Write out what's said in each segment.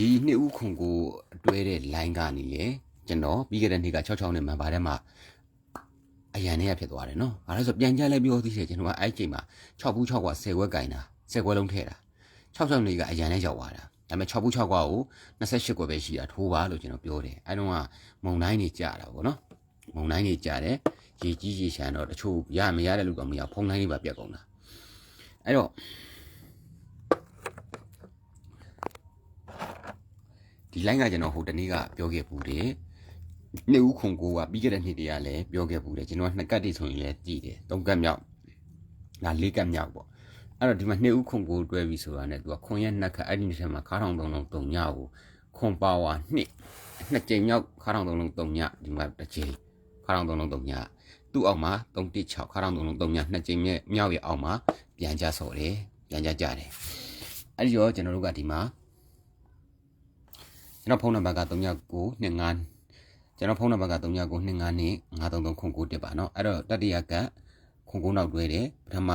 ဒီနှစ်ဦးခုံကိုအတွဲတဲ့ line ကနေလေကျွန်တော်ပြီးခဲ့တဲ့နေ့က66နဲ့မှန်ပါတဲ့မှာအရန်နဲ့ဖြစ်သွားတယ်နော်။ဘာလို့လဲဆိုပြန်ကြလဲပြောသေးတယ်ကျွန်တော်ကအဲ့ချိန်မှာ6ဘူး6ကွာ10ဝက်ကင်တာ10ကွက်လုံးထည့်တာ66နေကအရန်နဲ့ရောက်သွားတာဒါပေမဲ့6ဘူး6ကွာကို28ကွက်ပဲရှိတာထိုးပါလို့ကျွန်တော်ပြောတယ်အဲ့တော့ကမုံတိုင်းနေကြတာပေါ့နော်။မုံတိုင်းနေကြတယ်ရေကြီးရေရှမ်းတော့တချို့ရမရတဲ့လူတော့မရဖုံးတိုင်းလေးပါပြတ်ကုန်တာအဲ့တော့ ဒီ line ကကျွန်တော်ဟိုတနေ့ကပြောခဲ့ဘူးတယ်နှစ်ဦးခုံကိုကပြီးခဲ့တဲ့နှစ်တည်းကလည်းပြောခဲ့ဘူးတယ်ကျွန်တော်ကနှစ်ကတ်တိဆိုရင်လည်းတည်တယ်သုံးကတ်မြောက်ဒါလေးကတ်မြောက်ပေါ့အဲ့တော့ဒီမှာနှစ်ဦးခုံကိုတွဲပြီးဆိုတာနဲ့သူကခွန်ရက်နှစ်ခတ်အဲ့ဒီနေ့ထဲမှာခါထောင်သုံးလုံးတုံညကိုခွန်ပါဝါနှစ်နှစ်ကြိမ်မြောက်ခါထောင်သုံးလုံးတုံညဒီမှာတစ်ကြိမ်ခါထောင်သုံးလုံးတုံညသူ့အောက်မှာ316ခါထောင်သုံးလုံးတုံညနှစ်ကြိမ်မြောက်ရဲ့အောက်မှာပြန်ကြဆော်တယ်ပြန်ကြကြတယ်အဲ့ဒီတော့ကျွန်တော်တို့ကဒီမှာ ကျွန်တော်ဖုန်းနံပါတ်က3992ကျွန်တော်ဖုန်းနံပါတ်က3992593309ပါနော်အဲ့တော့တတိယကခုံကုန်းနောက်တွဲတယ်ပထမ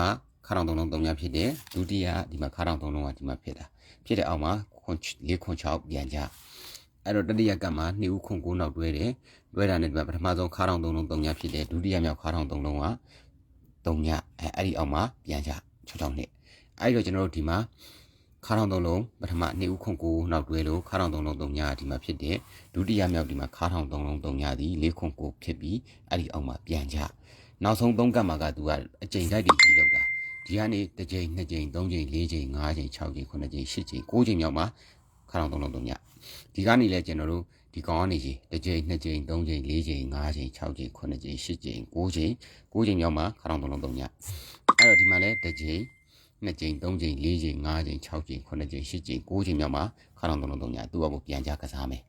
ခါတောင်သုံးလုံးသုံးများဖြစ်တယ်ဒုတိယဒီမှာခါတောင်သုံးလုံးကဒီမှာဖြစ်တာဖြစ်တဲ့အောက်မှာ၄ခွန်6ပြန်ကြအဲ့တော့တတိယကမှာ2ဦးခွန်9နောက်တွဲတယ်တွဲတာနဲ့ဒီမှာပထမဆုံးခါတောင်သုံးလုံးသုံးများဖြစ်တယ်ဒုတိယမြောက်ခါတောင်သုံးလုံးကသုံးညအဲ့အဲ့ဒီအောက်မှာပြန်ကြ6တောင်နဲ့အဲ့တော့ကျွန်တော်တို့ဒီမှာ ခါထောင်သုံးလုံးပထမ2ဦးခွန်9နောက်တွဲလို့ခါထောင်သုံးလုံးတုံညဒီမှာဖြစ်တယ်ဒုတိယမြောက်ဒီမှာခါထောင်သုံးလုံးတုံညဒီ4ခွန်9ဖြစ်ပြီးအဲ့ဒီအောက်မှာပြန်ကြနောက်ဆုံး3ကတ်မှာကသူကအချိန်တိုက်တွေကြီးလောက်တာဒီကနေတစ်ကြိမ်နှစ်ကြိမ်သုံးကြိမ်လေးကြိမ်ငါးကြိမ်၆ကြိမ်9ကြိမ်10ကြိမ်9ကြိမ်မြောက်မှာခါထောင်သုံးလုံးတုံညဒီကနေလဲကျွန်တော်တို့ဒီကောင်ကနေကြီးတစ်ကြိမ်နှစ်ကြိမ်သုံးကြိမ်လေးကြိမ်ငါးကြိမ်6ကြိမ်9ကြိမ်10ကြိမ်9ကြိမ်9ကြိမ်မြောက်မှာခါထောင်သုံးလုံးတုံညအဲ့တော့ဒီမှာလဲတစ်ကြိမ် နှစ်ကြိမ်သုံးကြိမ်လေးကြိမ်ငါးကြိမ်6ကြိမ်9ကြိမ်10ကြိမ်9ကြိမ်မြောက်မှာခါထောင်သုံးလုံးတုံညသူ့ဘောကိုပြန်ကြကစားမယ်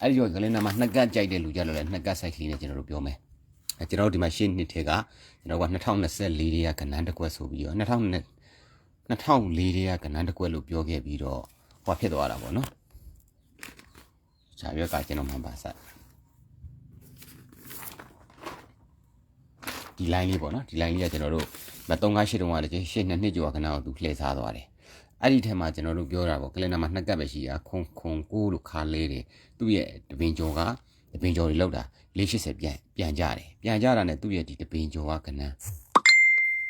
အဲ့ဒီရောကလင်းနာမှာနှစ်ကတ်ကြိုက်တဲ့လူကြလို့လဲနှစ်ကတ်ဆိုင်ကလေးနဲ့ကျွန်တော်တို့ပြောမယ်အဲကျွန်တော်တို့ဒီမှာရှင်းနှစ်ထဲကကျွန်တော်က2024ရဲ့ကဏ္ဍတစ်ကွက်ဆိုပြီးတော့2000 2004ရဲ့ကဏ္ဍတစ်ကွက်လို့ပြောခဲ့ပြီးတော့ဟောဖြစ်သွားတာပေါ့နော်။ခြားရွက်ကကျွန်တော်မှပါဆက်ဒီ line လေးပေါ့နော်ဒီ line လေးကကျွန်တော်တို့ မ358တုန်းကလည်းရှင်းနှစ်နှစ်ကျော်ခဏကိုသူလှည့်စားသွားတယ်။အဲ့ဒီထဲမှာကျွန်တော်တို့ပြောတာပေါ့ကလင်နာမှာနှစ်ကပ်ပဲရှိတာခွန်ခွန်ကိုလို့ခါလေးတယ်သူ့ရဲ့တပင်ကျော်ကတပင်ကျော်တွေလောက်တာ480ပြန်ပြန်ကြတယ်ပြန်ကြတာနဲ့သူ့ရဲ့ဒီတပင်ကျော်ကကနန်း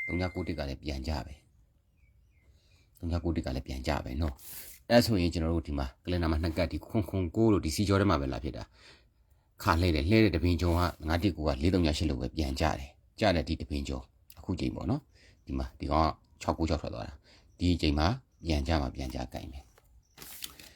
39တိကလည်းပြန်ကြပဲ39တိကလည်းပြန်ကြပဲနော်အဲဆိုရင်ကျွန်တော်တို့ဒီမှာကလင်နာမှာနှစ်ကပ်ဒီခွန်ခွန်ကိုလို့ဒီစီကျော်ထဲမှာပဲလာဖြစ်တာခါလှဲတယ်လှဲတဲ့တပင်ကျော်ကငါတိကူက438လို့ပဲပြန်ကြတယ်ကြတဲ့ဒီတပင်ကျော် အခုချိန်ပေါ့နော်ဒီမှာဒီကောင်က69ထွက်သွားတာဒီချိန်မှာပြန်ကြမှာပြန်ကြကြိုင်မယ်